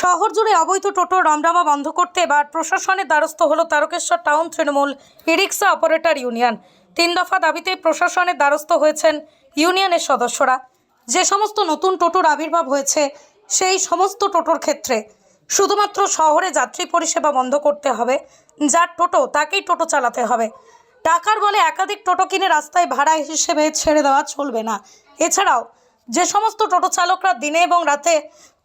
শহর জুড়ে অবৈধ টোটো রমরামা বন্ধ করতে এবার প্রশাসনের দ্বারস্থ হলো Tarakeswar town Trinamool e rickshaw operator union. তিন দফা দাবিতে প্রশাসনের দ্বারস্থ হয়েছেন ইউনিয়নের সদস্যরা। যে সমস্ত নতুন টোটোর আবির্ভাব হয়েছে, সেই সমস্ত টোটোর ক্ষেত্রে শুধুমাত্র শহরে যাত্রী পরিষেবা বন্ধ করতে হবে, যার টোটো তাকেই টোটো চালাতে হবে। টাকার বলে একাধিক টোটো কিনে রাস্তায় ভাড়া হিসেবে ছেড়ে দেওয়া চলবে না। এছাড়াও যে সমস্ত টোটো চালকরা দিনে এবং রাতে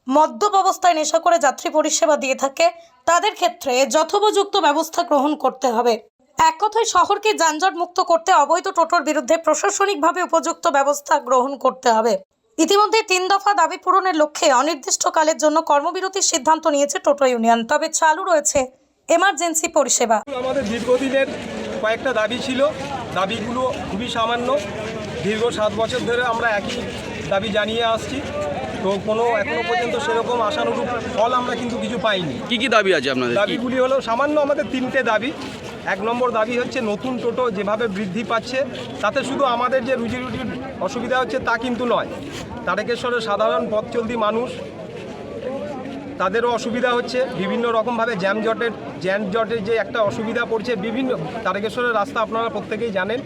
মদ্যপ অবস্থায় নেশা করে যাত্রী পরিষেবা দিয়ে থাকে, তাদের ক্ষেত্রে যথোপযুক্ত ব্যবস্থা গ্রহণ করতে হবে। এক কথায় শহরকে যানজট মুক্ত করতে অবৈধ টোটোর বিরুদ্ধে প্রশাসনিকভাবে উপযুক্ত ব্যবস্থা গ্রহণ করতে হবে। ইতিমধ্যে তিন দফা দাবি পূরণের লক্ষ্যে অনির্দিষ্টকালের জন্য কর্মবিরতির সিদ্ধান্ত নিয়েছে টোটো ইউনিয়ন, তবে চালু রয়েছে এমার্জেন্সি পরিষেবা। আমাদের দীর্ঘদিনের কয়েকটা দাবি ছিল। দাবিগুলো খুবই সামান্য। দীর্ঘ সাত বছর ধরে আমরা একই দাবি জানিয়ে আসছি। তো কোনো এখনও পর্যন্ত সেরকম আশানুরূপ ফল আমরা কিন্তু কিছু পাইনি। কি কি দাবি আছে আপনাদের? দাবিগুলি হলো সামান্য আমাদের তিনটে দাবি। এক নম্বর দাবি হচ্ছে নতুন টোটো যেভাবে বৃদ্ধি পাচ্ছে তাতে শুধু আমাদের যে রুজি রুটির অসুবিধা হচ্ছে তা কিন্তু নয়। তারকেশ্বরের সাধারণ পথ চলতি মানুষ তাদেরও অসুবিধা হচ্ছে। বিভিন্ন রকমভাবে জ্যামজটের জ্যামজটের যে একটা অসুবিধা পড়ছে বিভিন্ন তারকেশ্বরের রাস্তা আপনারা প্রত্যেকেই জানেন।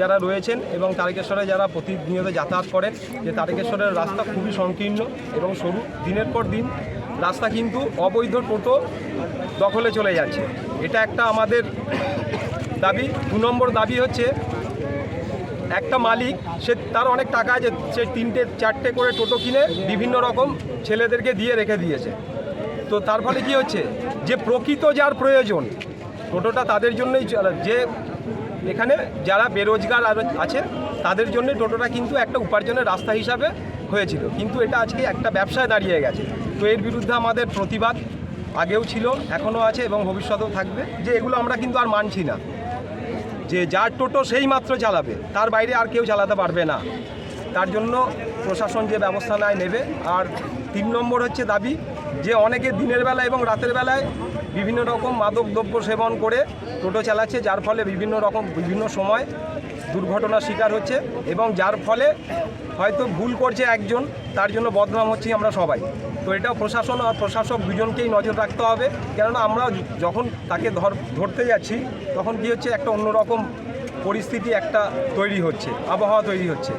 যারা রয়েছেন এবং তারকেশ্বরে যারা প্রতিনিয়ত যাতায়াত করেন, যে তারকেশ্বরের রাস্তা খুবই সংকীর্ণ এবং সরু, দিনের পর দিন রাস্তা কিন্তু অবৈধ টোটো দখলে চলে যাচ্ছে। এটা একটা আমাদের দাবি। দু নম্বর দাবি হচ্ছে, একটা মালিক, সে তার অনেক টাকা আছে, সে তিনটে, চারটে করে টোটো কিনে বিভিন্ন রকম ছেলেদেরকে দিয়ে রেখে দিয়েছে। তো তার ফলে কী হচ্ছে, যে প্রকৃত যার প্রয়োজন, টোটোটা তাদের জন্যই যে এখানে যারা বেরোজগার আছে, তাদের জন্য টোটোটা কিন্তু একটা উপার্জনের রাস্তা হিসাবে হয়েছিল। কিন্তু এটা আজকে একটা ব্যবসায় দাঁড়িয়ে গেছে। তো এর বিরুদ্ধে আমাদের প্রতিবাদ আগেও ছিল, এখনও আছে এবং ভবিষ্যতেও থাকবে যে এগুলো আমরা কিন্তু আর মানছি না। যে যার টোটো সেই মাত্র চালাবে, তার বাইরে আর কেউ চালাতে পারবে না। তার জন্য প্রশাসন যে ব্যবস্থা নেয় নেবে। আর তিন নম্বর হচ্ছে দাবি যে অনেকে দিনের বেলা এবং রাতের বেলায় বিভিন্ন রকম মাদক দ্রব্য সেবন করে টোটো চালাচ্ছে, যার ফলে বিভিন্ন রকম, বিভিন্ন সময় দুর্ঘটনার শিকার হচ্ছে এবং যার ফলে হয়তো ভুল করছে একজন, তার জন্য বদনাম হচ্ছি আমরা সবাই। তো এটা প্রশাসন আর প্রশাসক দুজনকেই নজর রাখতে হবে, কেননা আমরা যখন তাকে ধর, ধরতে যাচ্ছি, তখন কি হচ্ছে, একটা অন্যরকম পরিস্থিতি একটা তৈরি হচ্ছে, আবহাওয়া তৈরি হচ্ছে।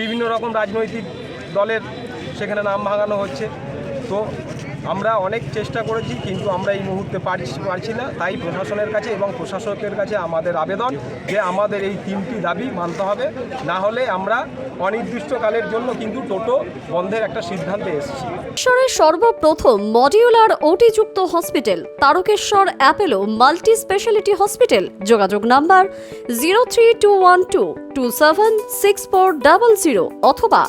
বিভিন্ন রকম রাজনৈতিক দলের সেখানে নাম ভাঙানো হচ্ছে। তো আমরা অনেক চেষ্টা করেছি, কিন্তু আমরা এই মুহূর্তে পারছি না। তাই প্রশাসনের কাছে এবং প্রশাসকের কাছে আমাদের আবেদন যে আমাদের এই তিনটি দাবি মানতে হবে। না হলে আমরা অনির্দিষ্টকালের জন্য কিন্তু টোটো বন্ধের একটা সিদ্ধান্তে এসেছি। ঈশ্বরের সর্বপ্রথম modular ওটিযুক্ত hospital, Tarakeswar Apollo multi speciality hospital. যোগাযোগ number zero three two one two two seven six four double zero অথবা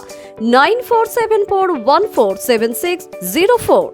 nine four seven four one four seven six zero four.